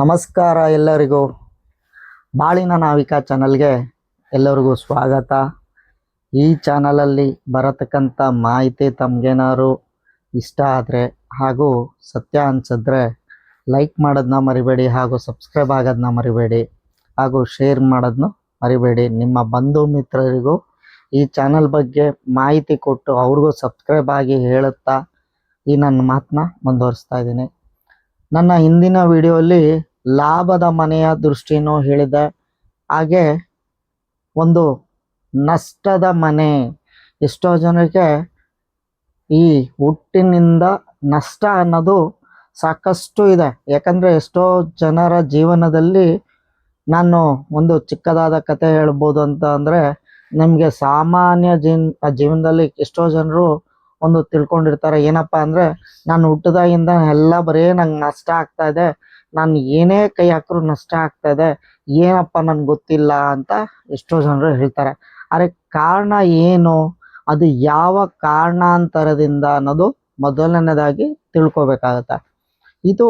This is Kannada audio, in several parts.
ನಮಸ್ಕಾರ ಎಲ್ಲರಿಗೂ. ಬಾಳಿನ ನಾವಿಕ ಚಾನಲ್ಗೆ ಎಲ್ಲರಿಗೂ ಸ್ವಾಗತ. ಈ ಚಾನಲಲ್ಲಿ ಬರತಕ್ಕಂಥ ಮಾಹಿತಿ ತಮಗೇನಾದ್ರು ಇಷ್ಟ ಆದರೆ ಹಾಗೂ ಸತ್ಯ ಅನ್ಸಿದ್ರೆ ಲೈಕ್ ಮಾಡೋದನ್ನ ಮರಿಬೇಡಿ ಹಾಗೂ ಸಬ್ಸ್ಕ್ರೈಬ್ ಆಗೋದನ್ನ ಮರಿಬೇಡಿ ಹಾಗೂ ಶೇರ್ ಮಾಡೋದನ್ನ ಮರಿಬೇಡಿ. ನಿಮ್ಮ ಬಂಧು ಮಿತ್ರರಿಗೂ ಈ ಚಾನಲ್ ಬಗ್ಗೆ ಮಾಹಿತಿ ಕೊಟ್ಟು ಅವ್ರಿಗೂ ಸಬ್ಸ್ಕ್ರೈಬ್ ಆಗಿ ಹೇಳುತ್ತಾ ಈ ನನ್ನ ಮಾತನ್ನ ಮುಂದುವರಿಸ್ತಾ ಇದ್ದೀನಿ. ನನ್ನ ಹಿಂದಿನ ವಿಡಿಯೋಲಿ ಲಾಭದ ಮನೆಯ ದೃಷ್ಟಿನೂ ಹೇಳಿದೆ ಹಾಗೆ ಒಂದು ನಷ್ಟದ ಮನೆ. ಎಷ್ಟೋ ಜನರಿಗೆ ಈ ಹುಟ್ಟಿನಿಂದ ನಷ್ಟ ಅನ್ನೋದು ಸಾಕಷ್ಟು ಇದೆ. ಯಾಕಂದರೆ ಎಷ್ಟೋ ಜನರ ಜೀವನದಲ್ಲಿ ನಾನು ಒಂದು ಚಿಕ್ಕದಾದ ಕತೆ ಹೇಳ್ಬೋದು ಅಂತ ಅಂದರೆ, ನಿಮಗೆ ಸಾಮಾನ್ಯ ಜೀನ್ ಜೀವನದಲ್ಲಿ ಎಷ್ಟೋ ಜನರು ಒಂದು ತಿಳ್ಕೊಂಡಿರ್ತಾರೆ. ಏನಪ್ಪ ಅಂದ್ರೆ ನಾನು ಹುಟ್ಟಿದಾಗಿಂದ ಎಲ್ಲ ಬರೇ ನಂಗೆ ನಷ್ಟ ಆಗ್ತಾ ಇದೆ. ನಾನು ಏನೇ ಕೈ ಹಾಕ್ರು ನಷ್ಟ ಆಗ್ತಾ ಇದೆ. ಏನಪ್ಪ ನನ್ಗೆ ಗೊತ್ತಿಲ್ಲ ಅಂತ ಎಷ್ಟೋ ಜನರು ಹೇಳ್ತಾರೆ. ಆದರೆ ಕಾರಣ ಏನು? ಅದು ಯಾವ ಕಾರಣಾಂತರದಿಂದ ಅನ್ನೋದು ಮೊದಲನೇದಾಗಿ ತಿಳ್ಕೊಬೇಕಾಗತ್ತೆ. ಇದು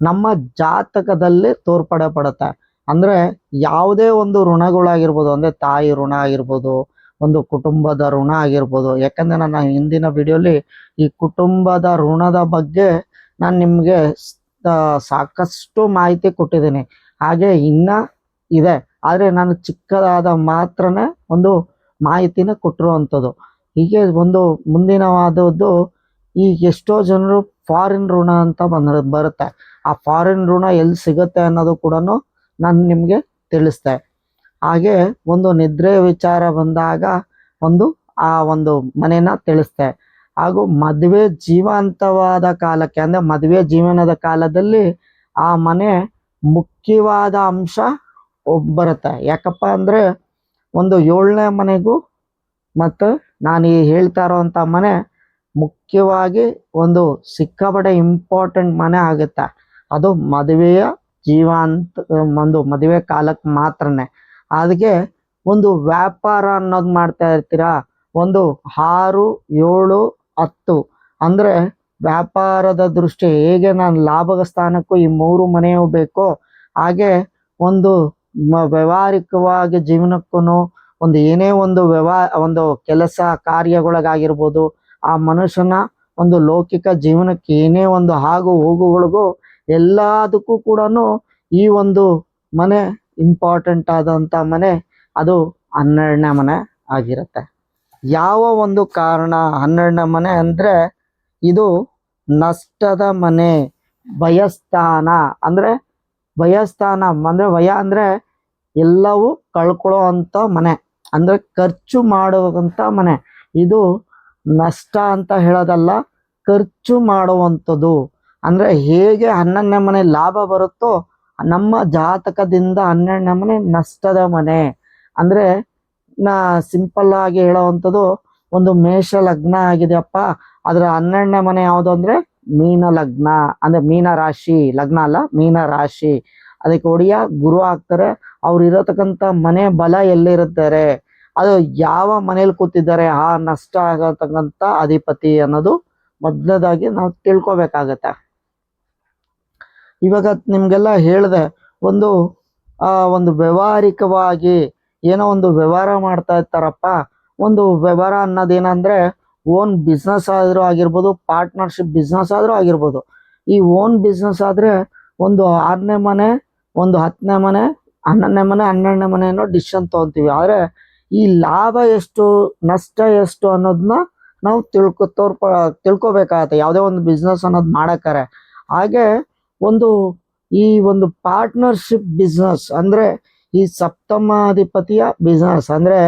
ನಮ್ಮ ಜಾತಕದಲ್ಲಿ ತೋರ್ಪಡೆ ಪಡುತ್ತೆ. ಅಂದರೆ ಯಾವುದೇ ಒಂದು ಋಣಗಳಾಗಿರ್ಬೋದು, ಅಂದರೆ ತಾಯಿ ಋಣ ಆಗಿರ್ಬೋದು ಒಂದು ಕುಟುಂಬದ ಋಣ ಆಗಿರ್ಬೋದು. ಯಾಕಂದ್ರೆ ನನ್ನ ಹಿಂದಿನ ವಿಡಿಯೋಲಿ ಈ ಕುಟುಂಬದ ಋಣದ ಬಗ್ಗೆ ನಾನು ನಿಮಗೆ ಸಾಕಷ್ಟು ಮಾಹಿತಿ ಕೊಟ್ಟಿದ್ದೀನಿ. ಹಾಗೆ ಇನ್ನ ಇದೆ. ಆದರೆ ನಾನು ಚಿಕ್ಕದಾದ ಮಾತ್ರನೇ ಒಂದು ಮಾಹಿತಿನ ಕೊಟ್ಟಿರುವಂಥದ್ದು. ಹೀಗೆ ಒಂದು ಮುಂದಿನವಾದದ್ದು ಈ ಎಷ್ಟೋ ಜನರು ಫಾರಿನ್ ಋಣ ಅಂತ ಬಂದ ಬರುತ್ತೆ. ಆ ಫಾರಿನ್ ಋಣ ಎಲ್ಲಿ ಸಿಗುತ್ತೆ ಅನ್ನೋದು ಕೂಡ ನಾನು ನಿಮಗೆ ತಿಳಿಸ್ದೆ ಹಾಗೆ ಒಂದು ನಿದ್ರೆ ವಿಚಾರ ಬಂದಾಗ ಒಂದು ಆ ಒಂದು ಮನೇನ ತಿಳಿಸ್ತೆ. ಹಾಗೂ ಮದುವೆ ಜೀವಂತವಾದ ಕಾಲಕ್ಕೆ, ಅಂದರೆ ಮದುವೆ ಜೀವನದ ಕಾಲದಲ್ಲಿ ಆ ಮನೆ ಮುಖ್ಯವಾದ ಅಂಶ ಬರುತ್ತೆ. ಯಾಕಪ್ಪ ಅಂದರೆ ಒಂದು ಏಳನೇ ಮನೆಗೂ ಮತ್ತು ನಾನು ಈ ಹೇಳ್ತಾ ಇರೋವಂಥ ಮನೆ ಮುಖ್ಯವಾಗಿ ಒಂದು ಸಿಕ್ಕಾಪಟ್ಟೆ ಇಂಪಾರ್ಟೆಂಟ್ ಮನೆ ಆಗುತ್ತೆ. ಅದು ಮದುವೆಯ ಜೀವಾಂತ, ಒಂದು ಮದುವೆ ಕಾಲಕ್ಕೆ ಮಾತ್ರನೇ. ಅದಕ್ಕೆ ಒಂದು ವ್ಯಾಪಾರ ಅನ್ನೋದು ಮಾಡ್ತಾ ಇರ್ತೀರಾ? ಒಂದು ಆರು, ಏಳು, ಹತ್ತು. ಅಂದರೆ ವ್ಯಾಪಾರದ ದೃಷ್ಟಿ ಹೇಗೆ ನಾನು ಲಾಭದ ಸ್ಥಾನಕ್ಕೂ ಈ ಮೂರು ಮನೆಯೂ ಬೇಕೋ ಹಾಗೆ ಒಂದು ವ್ಯವಹಾರಿಕವಾಗಿ ಜೀವನಕ್ಕೂ ಒಂದು ಏನೇ ಒಂದು ವ್ಯವಹಾರ ಒಂದು ಕೆಲಸ ಕಾರ್ಯಗಳಿಗಾಗಿರ್ಬೋದು ಆ ಮನುಷ್ಯನ ಒಂದು ಲೌಕಿಕ ಜೀವನಕ್ಕೆ ಏನೇ ಒಂದು ಆಗು ಹೋಗುಗಳಿಗೂ ಎಲ್ಲದಕ್ಕೂ ಕೂಡ ಈ ಒಂದು ಮನೆ ಇಂಪಾರ್ಟೆಂಟ್ ಆದಂಥ ಮನೆ, ಅದು ಹನ್ನೆರಡನೇ ಮನೆ ಆಗಿರುತ್ತೆ. ಯಾವ ಒಂದು ಕಾರಣ ಹನ್ನೆರಡನೇ ಮನೆ ಅಂದರೆ, ಇದು ನಷ್ಟದ ಮನೆ, ಭಯಸ್ಥಾನ. ಅಂದರೆ ಭಯಸ್ಥಾನ ಅಂದರೆ ಭಯ ಅಂದರೆ ಎಲ್ಲವೂ ಕಳ್ಕೊಳ್ಳೋ ಅಂಥ ಮನೆ. ಅಂದರೆ ಖರ್ಚು ಮಾಡುವಂಥ ಮನೆ. ಇದು ನಷ್ಟ ಅಂತ ಹೇಳೋದಲ್ಲ, ಖರ್ಚು ಮಾಡುವಂಥದ್ದು. ಅಂದರೆ ಹೇಗೆ ಹನ್ನೊಂದನೇ ಮನೆ ಲಾಭ ಬರುತ್ತೋ ನಮ್ಮ ಜಾತಕದಿಂದ ಹನ್ನೆರಡನೇ ಮನೆ ನಷ್ಟದ ಮನೆ. ಅಂದ್ರೆ ನಾ ಸಿಂಪಲ್ ಆಗಿ ಹೇಳೋವಂಥದ್ದು ಒಂದು ಮೇಷ ಲಗ್ನ ಆಗಿದೆಯಪ್ಪ ಅದರ ಹನ್ನೆರಡನೇ ಮನೆ ಯಾವುದು ಅಂದ್ರೆ ಮೀನ ಲಗ್ನ. ಅಂದ್ರೆ ಮೀನ ರಾಶಿ. ಲಗ್ನ ಅಲ್ಲ, ಮೀನ ರಾಶಿ. ಅದಕ್ಕೆ ಒಡಿಯ ಗುರು ಆಗ್ತಾರೆ. ಅವ್ರು ಇರತಕ್ಕಂಥ ಮನೆ ಬಲ ಎಲ್ಲಿರುತ್ತಾರೆ? ಅದು ಯಾವ ಮನೇಲಿ ಕೂತಿದ್ದಾರೆ? ಆ ನಷ್ಟ ಆಗತಕ್ಕಂಥ ಅಧಿಪತಿ ಅನ್ನೋದು ಮೊದಲದಾಗಿ ನಾವು ತಿಳ್ಕೊಬೇಕಾಗತ್ತೆ. ಇವಾಗ ನಿಮಗೆಲ್ಲ ಹೇಳಿದೆ, ಒಂದು ಒಂದು ವ್ಯವಹಾರಿಕವಾಗಿ ಏನೋ ಒಂದು ವ್ಯವಹಾರ ಮಾಡ್ತಾ ಇರ್ತಾರಪ್ಪ. ಒಂದು ವ್ಯವಹಾರ ಅನ್ನೋದೇನಂದ್ರೆ, ಓನ್ ಬಿಸ್ನೆಸ್ ಆದರೂ ಆಗಿರ್ಬೋದು, ಪಾರ್ಟ್ನರ್ಶಿಪ್ ಬಿಸ್ನೆಸ್ ಆದರೂ ಆಗಿರ್ಬೋದು. ಈ ಓನ್ ಬಿಸ್ನೆಸ್ ಆದರೆ ಒಂದು ಆರನೇ ಮನೆ, ಒಂದು ಹತ್ತನೇ ಮನೆ, ಹನ್ನೊಂದನೇ ಮನೆ, ಹನ್ನೆರಡನೇ ಮನೆ ಅನ್ನೋ ಡಿಸಿಷನ್ ತೊಗೊತೀವಿ. ಆದರೆ ಈ ಲಾಭ ಎಷ್ಟು, ನಷ್ಟ ಎಷ್ಟು ಅನ್ನೋದನ್ನ ನಾವು ತಿಳ್ಕೊ ತೋರ್ಪ ತಿಳ್ಕೊಬೇಕಾಗತ್ತೆ. ಯಾವುದೇ ಒಂದು ಬಿಸ್ನೆಸ್ ಅನ್ನೋದು ಮಾಡಕ್ಕಾರೆ. ಹಾಗೆ ಒಂದು ಈ ಒಂದು ಪಾರ್ಟ್ನರ್ಶಿಪ್ ಬಿಸ್ನೆಸ್ ಅಂದ್ರೆ ಈ ಸಪ್ತಮಾಧಿಪತಿಯ ಬಿಸ್ನೆಸ್ ಅಂದ್ರೆ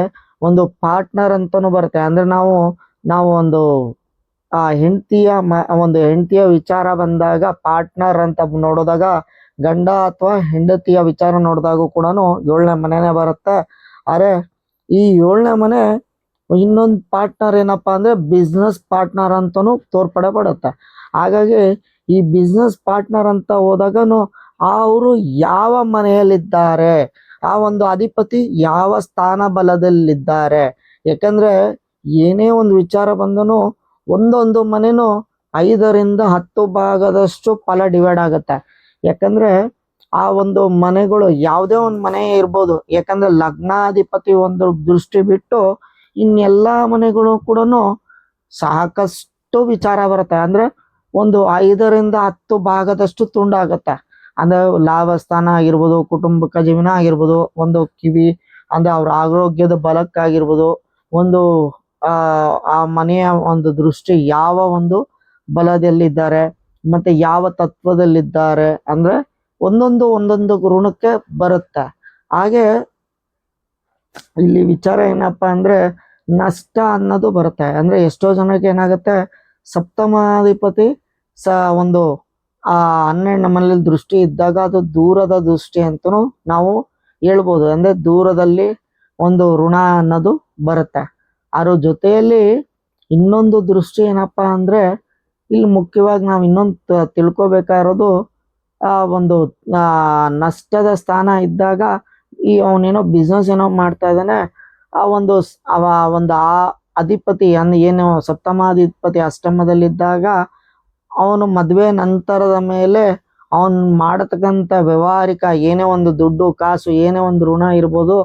ಒಂದು ಪಾರ್ಟ್ನರ್ ಅಂತಲೂ ಬರುತ್ತೆ. ಅಂದ್ರೆ ನಾವು ನಾವು ಒಂದು, ಆ ಹೆಂಡತಿಯ ಒಂದು ಹೆಂಡತಿಯ ವಿಚಾರ ಬಂದಾಗ ಪಾರ್ಟ್ನರ್ ಅಂತ ನೋಡಿದಾಗ, ಗಂಡ ಅಥವಾ ಹೆಂಡತಿಯ ವಿಚಾರ ನೋಡಿದಾಗೂ ಕೂಡ ಏಳನೇ ಮನೆನೇ ಬರುತ್ತೆ. ಆದರೆ ಈ ಏಳನೇ ಮನೆ ಇನ್ನೊಂದು ಪಾರ್ಟ್ನರ್ ಏನಪ್ಪಾ ಅಂದರೆ ಬಿಸ್ನೆಸ್ ಪಾರ್ಟ್ನರ್ ಅಂತಲೂ ತೋರ್ಪಡೆ ಪಡುತ್ತೆ. ಹಾಗಾಗಿ ಈ ಬಿಸ್ನೆಸ್ ಪಾರ್ಟ್ನರ್ ಅಂತ ಹೋದಾಗನು ಅವರು ಯಾವ ಮನೆಯಲ್ಲಿದ್ದಾರೆ? ಆ ಒಂದು ಅಧಿಪತಿ ಯಾವ ಸ್ಥಾನ ಬಲದಲ್ಲಿದ್ದಾರೆ? ಯಾಕಂದ್ರೆ ಏನೇ ಒಂದು ವಿಚಾರ ಬಂದನು ಒಂದೊಂದು ಮನೆನೂ ಐದರಿಂದ ಹತ್ತು ಭಾಗದಷ್ಟು ಫಲ ಡಿವೈಡ್ ಆಗುತ್ತೆ. ಯಾಕಂದ್ರೆ ಆ ಒಂದು ಮನೆಗಳು ಯಾವುದೇ ಒಂದು ಮನೆ ಇರ್ಬೋದು. ಯಾಕಂದ್ರೆ ಲಗ್ನಾಧಿಪತಿ ಒಂದು ದೃಷ್ಟಿ ಬಿಟ್ಟು ಇನ್ನೆಲ್ಲ ಮನೆಗಳು ಕೂಡ ಸಾಕಷ್ಟು ವಿಚಾರ ಬರುತ್ತೆ. ಅಂದ್ರೆ ಒಂದು ಐದರಿಂದ ಹತ್ತು ಭಾಗದಷ್ಟು ತುಂಡಾಗತ್ತೆ. ಅಂದ್ರೆ ಲಾಭಸ್ಥಾನ ಆಗಿರ್ಬೋದು ಕುಟುಂಬಕ ಜೀವನ ಆಗಿರ್ಬೋದು, ಒಂದು ಕಿವಿ, ಅಂದ್ರೆ ಅವ್ರ ಆರೋಗ್ಯದ ಬಲಕ್ಕಾಗಿರ್ಬೋದು, ಒಂದು, ಆ ಆ ಮನೆಯ ಒಂದು ದೃಷ್ಟಿ ಯಾವ ಒಂದು ಬಲದಲ್ಲಿದ್ದಾರೆ, ಮತ್ತೆ ಯಾವ ತತ್ವದಲ್ಲಿದ್ದಾರೆ, ಅಂದ್ರೆ ಒಂದೊಂದು ಒಂದೊಂದು ಋಣಕ್ಕೆ ಬರುತ್ತೆ. ಹಾಗೆ ಇಲ್ಲಿ ವಿಚಾರ ಏನಪ್ಪಾ ಅಂದ್ರೆ ನಷ್ಟ ಅನ್ನೋದು ಬರುತ್ತೆ. ಅಂದ್ರೆ ಎಷ್ಟೋ ಜನಕ್ಕೆ ಏನಾಗುತ್ತೆ, ಸಪ್ತಮಾಧಿಪತಿ ಸ ಒಂದು, ಆ ಹನ್ನೆರಡು ನಮ್ಮಲ್ಲಿ ದೃಷ್ಟಿ ಇದ್ದಾಗ ಅದು ದೂರದ ದೃಷ್ಟಿ ಅಂತಾನೂ ನಾವು ಹೇಳ್ಬೋದು. ಅಂದ್ರೆ ದೂರದಲ್ಲಿ ಒಂದು ಋಣ ಅನ್ನೋದು ಬರುತ್ತೆ. ಅದ್ರ ಜೊತೆಯಲ್ಲಿ ಇನ್ನೊಂದು ದೃಷ್ಟಿ ಏನಪ್ಪಾ ಅಂದ್ರೆ, ಇಲ್ಲಿ ಮುಖ್ಯವಾಗಿ ನಾವು ಇನ್ನೊಂದು ತಿಳ್ಕೊಬೇಕಾಗಿರೋದು ಆ ಒಂದು ನಷ್ಟದ ಸ್ಥಾನ ಇದ್ದಾಗ ಈ ಅವನೇನೋ ಬಿಸ್ನೆಸ್ ಏನೋ ಮಾಡ್ತಾ ಇದ್ದಾನೆ, ಆ ಒಂದು ಅವ ಒಂದು ಆ ಅಧಿಪತಿ, ಅಂದ್ರೆ ಏನು ಸಪ್ತಮಾಧಿಪತಿ ಅಷ್ಟಮದಲ್ಲಿದ್ದಾಗ ಅವನು ಮದುವೆ ನಂತರದ ಮೇಲೆ ಅವನು ಮಾಡತಕ್ಕಂತ ವ್ಯವಹಾರಿಕ ಏನೇ ಒಂದು ದುಡ್ಡು, ಕಾಸು, ಏನೇ ಒಂದು ಋಣ ಇರ್ಬೋದು,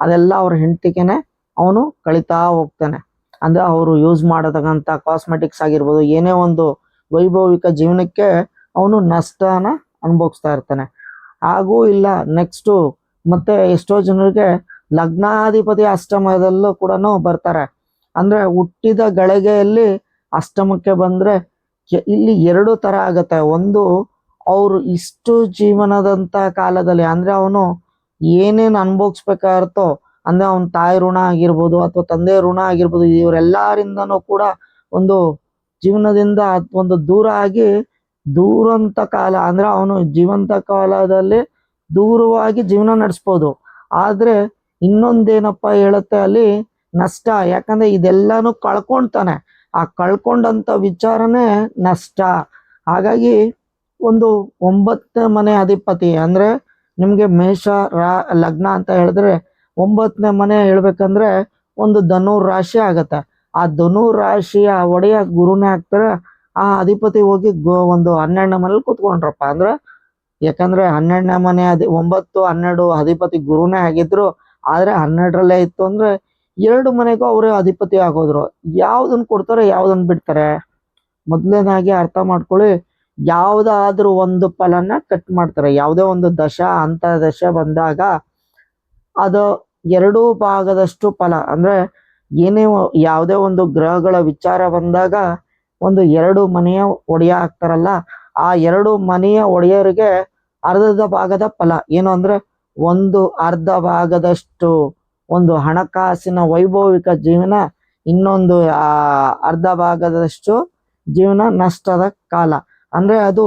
ಅದೆಲ್ಲ ಅವ್ರ ಹೆಂಡತಿಗೆನೆ ಅವನು ಕಳಿತಾ ಹೋಗ್ತಾನೆ. ಅಂದ್ರೆ ಅವರು ಯೂಸ್ ಮಾಡತಕ್ಕಂತ ಕಾಸ್ಮೆಟಿಕ್ಸ್ ಆಗಿರ್ಬೋದು, ಏನೇ ಒಂದು ವೈಭವಿಕ ಜೀವನಕ್ಕೆ ಅವನು ನಷ್ಟನ ಅನುಭವಿಸ್ತಾ ಇರ್ತಾನೆ. ಹಾಗೂ ಇಲ್ಲ ನೆಕ್ಸ್ಟು ಮತ್ತೆ ಎಷ್ಟೋ ಜನರಿಗೆ ಲಗ್ನಾಧಿಪತಿ ಅಷ್ಟಮದಲ್ಲೂ ಕೂಡ ಬರ್ತಾರೆ. ಅಂದ್ರೆ ಹುಟ್ಟಿದ ಗಳಿಗೆಯಲ್ಲಿ ಅಷ್ಟಮಕ್ಕೆ ಬಂದ್ರೆ ಇಲ್ಲಿ ಎರಡು ತರ ಆಗತ್ತೆ. ಒಂದು, ಅವ್ರು ಇಷ್ಟು ಜೀವನದಂತ ಕಾಲದಲ್ಲಿ, ಅಂದ್ರೆ ಅವನು ಏನೇನ್ ಅನ್ಭೋಗಿಸ್ಬೇಕಾಗಿರ್ತೋ ಅಂದ್ರೆ ಅವನ ತಾಯಿ ಋಣ ಆಗಿರ್ಬೋದು ಅಥವಾ ತಂದೆ ಋಣ ಆಗಿರ್ಬೋದು, ಇವರೆಲ್ಲರಿಂದನೂ ಕೂಡ ಒಂದು ಜೀವನದಿಂದ ಒಂದು ದೂರ ಆಗಿ ದೂರಂತ ಕಾಲ, ಅಂದ್ರೆ ಅವನು ಜೀವಂತ ಕಾಲದಲ್ಲಿ ದೂರವಾಗಿ ಜೀವನ ನಡೆಸ್ಬೋದು. ಆದ್ರೆ ಇನ್ನೊಂದೇನಪ್ಪ ಹೇಳುತ್ತೆ ಅಲ್ಲಿ ನಷ್ಟ. ಯಾಕಂದ್ರೆ ಇದೆಲ್ಲಾನು ಕಳ್ಕೊಂತಾನೆ ಆ ಕಳ್ಕೊಂಡಂತ ವಿಚಾರನೇ ನಷ್ಟ. ಹಾಗಾಗಿ ಒಂದು ಒಂಬತ್ತನೇ ಮನೆ ಅಧಿಪತಿ ಅಂದ್ರೆ ನಿಮಗೆ ಮೇಷ, ರಾ, ಲಗ್ನ ಅಂತ ಹೇಳಿದ್ರೆ ಒಂಬತ್ತನೇ ಮನೆ ಹೇಳ್ಬೇಕಂದ್ರೆ ಒಂದು ಧನು ರಾಶಿ ಆಗತ್ತೆ. ಆ ಧನು ರಾಶಿಯ ಒಡೆಯ ಗುರುನೇ ಆಗ್ತಾರೆ. ಆ ಅಧಿಪತಿ ಹೋಗಿ ಒಂದು ಹನ್ನೆರಡನೇ ಮನೇಲಿ ಕೂತ್ಕೊಂಡ್ರಪ್ಪ ಅಂದ್ರೆ ಯಾಕಂದ್ರೆ ಹನ್ನೆರಡನೇ ಮನೆ ಅಧಿ, ಒಂಬತ್ತು, ಹನ್ನೆರಡು ಅಧಿಪತಿ ಗುರುನೇ ಆಗಿದ್ರು. ಆದ್ರೆ ಹನ್ನೆರಡರಲ್ಲೇ ಇತ್ತು ಅಂದ್ರೆ ಎರಡು ಮನೆಗೂ ಅವರೇ ಅಧಿಪತಿ ಆಗೋದ್ರು. ಯಾವ್ದನ್ ಕೊಡ್ತಾರೆ, ಯಾವ್ದನ್ ಬಿಡ್ತಾರೆ? ಮೊದ್ಲನೇದಾಗಿ ಅರ್ಥ ಮಾಡ್ಕೊಳ್ಳಿ, ಯಾವ್ದಾದ್ರೂ ಒಂದು ಫಲನ ಕಟ್ ಮಾಡ್ತಾರೆ. ಯಾವುದೇ ಒಂದು ದಶ ಅಂತ ದಶ ಬಂದಾಗ ಅದು ಎರಡೂ ಭಾಗದಷ್ಟು ಫಲ. ಅಂದ್ರೆ ಏನೇ ಯಾವುದೇ ಒಂದು ಗ್ರಹಗಳ ವಿಚಾರ ಬಂದಾಗ ಒಂದು ಎರಡು ಮನೆಯ ಒಡೆಯ ಆಗ್ತಾರಲ್ಲ, ಆ ಎರಡು ಮನೆಯ ಒಡೆಯರಿಗೆ ಅರ್ಧದ ಭಾಗದ ಫಲ. ಏನು ಅಂದ್ರೆ ಒಂದು ಅರ್ಧ ಭಾಗದಷ್ಟು ಒಂದು ಹಣಕಾಸಿನ ವೈಭವಿಕ ಜೀವನ, ಇನ್ನೊಂದು ಅರ್ಧ ಭಾಗದಷ್ಟು ಜೀವನ ನಷ್ಟದ ಕಾಲ. ಅಂದ್ರೆ ಅದು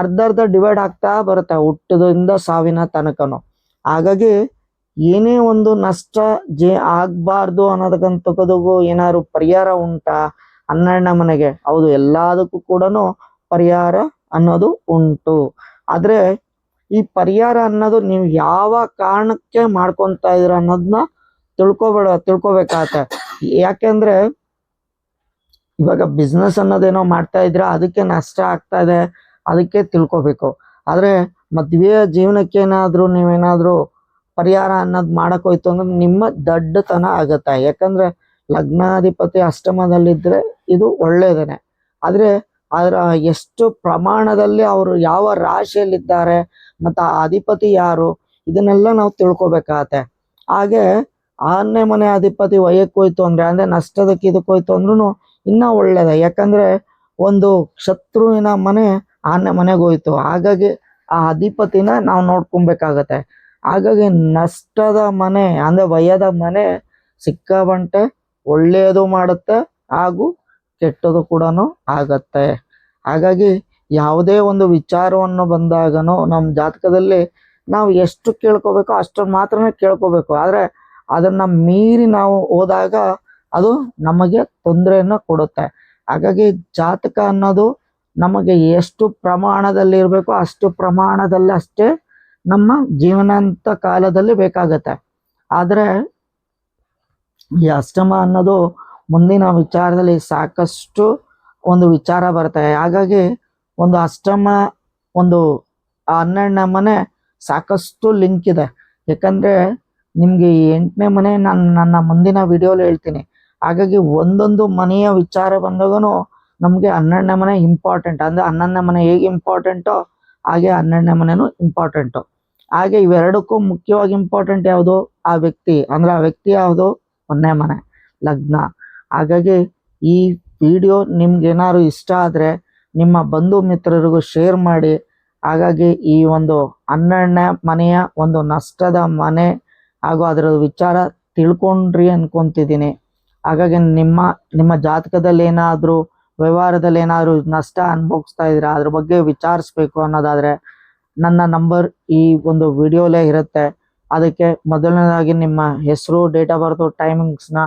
ಅರ್ಧ ಅರ್ಧ ಡಿವೈಡ್ ಆಗ್ತಾ ಬರುತ್ತೆ, ಹುಟ್ಟದಿಂದ ಸಾವಿನ ತನಕನು. ಹಾಗಾಗಿ ಏನೇ ಒಂದು ನಷ್ಟ ಜೇ, ಆಗ್ಬಾರ್ದು ಅನ್ನೋದಕ್ಕಂತಕ್ಕದಕ್ಕೂ ಏನಾದ್ರು ಪರಿಹಾರ ಉಂಟಾ? ಹನ್ನೆರಡನೇ ಮನೆಗೆ. ಹೌದು, ಎಲ್ಲದಕ್ಕೂ ಕೂಡ ಪರಿಹಾರ ಅನ್ನೋದು ಉಂಟು. ಆದ್ರೆ ಈ ಪರಿಹಾರ ಅನ್ನೋದು ನೀವು ಯಾವ ಕಾರಣಕ್ಕೆ ಮಾಡ್ಕೊತಾ ಇದ್ರ ಅನ್ನೋದನ್ನ ತಿಳ್ಕೊಬೇಡ ತಿಳ್ಕೊಬೇಕಾಗತ್ತೆ ಯಾಕೆಂದ್ರೆ ಇವಾಗ ಬಿಸ್ನೆಸ್ ಅನ್ನೋದೇನೋ ಮಾಡ್ತಾ ಇದ್ರೆ ಅದಕ್ಕೆ ನಷ್ಟ ಆಗ್ತಾ ಇದೆ, ಅದಕ್ಕೆ ತಿಳ್ಕೊಬೇಕು. ಆದ್ರೆ ಮದ್ವೆಯ ಜೀವನಕ್ಕೆ ಏನಾದ್ರು ನೀವೇನಾದ್ರೂ ಪರಿಹಾರ ಅನ್ನೋದು ಮಾಡಕ್ ಹೋಯ್ತು ಅಂದ್ರೆ ನಿಮ್ಮ ದಡ್ಡತನ ಆಗತ್ತೆ. ಯಾಕಂದ್ರೆ ಲಗ್ನಾಧಿಪತಿ ಅಷ್ಟಮದಲ್ಲಿದ್ರೆ ಇದು ಒಳ್ಳೇದೇನೆ. ಆದ್ರೆ ಅದರ ಎಷ್ಟು ಪ್ರಮಾಣದಲ್ಲಿ ಅವರು ಯಾವ ರಾಶಿಯಲ್ಲಿದ್ದಾರೆ, ಮತ್ತು ಆ ಅಧಿಪತಿ ಯಾರು, ಇದನ್ನೆಲ್ಲ ನಾವು ತಿಳ್ಕೊಬೇಕಾಗತ್ತೆ. ಹಾಗೆ ಆರನೇ ಮನೆ ಅಧಿಪತಿ ವಯಕ್ಕೆ ಅಂದ್ರೆ ಅಂದ್ರೆ ನಷ್ಟದಕ್ಕೆ ಇದಕ್ಕೆ ಹೋಯ್ತು ಅಂದ್ರೂ ಇನ್ನ ಒಳ್ಳೇದ. ಯಾಕಂದ್ರೆ ಒಂದು ಶತ್ರುವಿನ ಮನೆ ಆರನೇ ಮನೆಗೆ ಹೋಯ್ತು. ಹಾಗಾಗಿ ಆ ಅಧಿಪತಿನ ನಾವು ನೋಡ್ಕೊಬೇಕಾಗತ್ತೆ. ಹಾಗಾಗಿ ನಷ್ಟದ ಮನೆ, ಅಂದ್ರೆ ಭಯದ ಮನೆ ಸಿಕ್ಕಾಬಂಟೆ ಒಳ್ಳೆಯದು ಮಾಡುತ್ತೆ ಹಾಗೂ ಕೆಟ್ಟದು ಕೂಡ ಆಗತ್ತೆ. ಹಾಗಾಗಿ ಯಾವುದೇ ಒಂದು ವಿಚಾರವನ್ನು ಬಂದಾಗನು ನಮ್ಮ ಜಾತಕದಲ್ಲಿ ನಾವು ಎಷ್ಟು ಕೇಳ್ಕೋಬೇಕೋ ಅಷ್ಟನ್ನು ಮಾತ್ರನೇ ಕೇಳ್ಕೋಬೇಕು. ಆದ್ರೆ ಅದನ್ನ ಮೀರಿ ನಾವು ಹೋದಾಗ ಅದು ನಮಗೆ ತೊಂದರೆಯನ್ನ ಕೊಡುತ್ತೆ. ಹಾಗಾಗಿ ಜಾತಕ ಅನ್ನೋದು ನಮಗೆ ಎಷ್ಟು ಪ್ರಮಾಣದಲ್ಲಿ ಇರಬೇಕು ಅಷ್ಟು ಪ್ರಮಾಣದಲ್ಲಿ ಅಷ್ಟೇ ನಮ್ಮ ಜೀವನಾಂತ ಕಾಲದಲ್ಲಿ ಬೇಕಾಗತ್ತೆ. ಆದರೆ ಈ ಅಷ್ಟಮ ಅನ್ನೋದು ಮುಂದಿನ ವಿಚಾರದಲ್ಲಿ ಸಾಕಷ್ಟು ಒಂದು ವಿಚಾರ ಬರುತ್ತೆ. ಹಾಗಾಗಿ ಒಂದು ಅಷ್ಟಮ, ಒಂದು ಆ ಹನ್ನೆರಡನೇ ಮನೆ ಸಾಕಷ್ಟು ಲಿಂಕ್ ಇದೆ. ಯಾಕಂದ್ರೆ ನಿಮ್ಗೆ ಈ ಎಂಟನೇ ಮನೆ ನಾನು, ನನ್ನ ಮುಂದಿನ ವಿಡಿಯೋಲಿ ಹೇಳ್ತೀನಿ. ಹಾಗಾಗಿ ಒಂದೊಂದು ಮನೆಯ ವಿಚಾರ ಬಂದಾಗೂ ನಮಗೆ ಹನ್ನೆರಡನೇ ಮನೆ ಇಂಪಾರ್ಟೆಂಟ್ ಅಂದರೆ ಹನ್ನೊಂದನೇ ಮನೆ ಹೇಗೆ ಇಂಪಾರ್ಟೆಂಟೋ ಹಾಗೆ ಹನ್ನೆರಡನೇ ಮನೆನೂ ಇಂಪಾರ್ಟೆಂಟು ಹಾಗೆ ಇವೆರಡಕ್ಕೂ ಮುಖ್ಯವಾಗಿ ಇಂಪಾರ್ಟೆಂಟ್ ಯಾವುದು? ಆ ವ್ಯಕ್ತಿ. ಅಂದ್ರೆ ಆ ವ್ಯಕ್ತಿ ಯಾವುದು? ಒಂದನೇ ಮನೆ, ಲಗ್ನ. ಹಾಗಾಗಿ ಈ ವಿಡಿಯೋ ನಿಮ್ಗೇನಾದ್ರು ಇಷ್ಟ ಆದರೆ ನಿಮ್ಮ ಬಂಧು ಮಿತ್ರರಿಗೂ ಶೇರ್ ಮಾಡಿ. ಹಾಗಾಗಿ ಈ ಒಂದು ಹನ್ನೆರಡನೇ ಮನೆಯ ಒಂದು ನಷ್ಟದ ಮನೆ ಹಾಗೂ ಅದರ ವಿಚಾರ ತಿಳ್ಕೊಂಡ್ರಿ ಅನ್ಕೊಂತಿದ್ದೀನಿ. ಹಾಗಾಗಿ ನಿಮ್ಮ ನಿಮ್ಮ ಜಾತಕದಲ್ಲಿ ಏನಾದರೂ ವ್ಯವಹಾರದಲ್ಲಿ ಏನಾದರೂ ನಷ್ಟ ಅನುಭವಿಸ್ತಾ ಇದ್ರೆ ಅದ್ರ ಬಗ್ಗೆ ವಿಚಾರಿಸ್ಬೇಕು ಅನ್ನೋದಾದ್ರೆ ನನ್ನ ನಂಬರ್ ಈ ಒಂದು ವಿಡಿಯೋಲೇ ಇರುತ್ತೆ. ಅದಕ್ಕೆ ಮೊದಲನೇದಾಗಿ ನಿಮ್ಮ ಹೆಸರು, ಡೇಟ್ ಆಫ್ ಬರ್ತು, ಟೈಮಿಂಗ್ಸ್ನ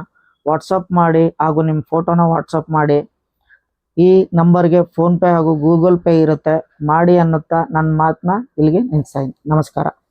ವಾಟ್ಸಪ್ ಮಾಡಿ ಹಾಗೂ ನಿಮ್ಮ ಫೋಟೋನ ವಾಟ್ಸಪ್ ಮಾಡಿ. ಈ ನಂಬರ್ಗೆ ಫೋನ್ ಪೇ ಹಾಗೂ ಗೂಗಲ್ ಪೇ ಇರುತ್ತೆ. ಮಾಡಿ ಅನ್ನುತ್ತಾ ನನ್ನ ಮಾತನ್ನ ಇಲ್ಲಿಗೆ ನಿಲ್ಲಿಸ್ತಾ ನಮಸ್ಕಾರ.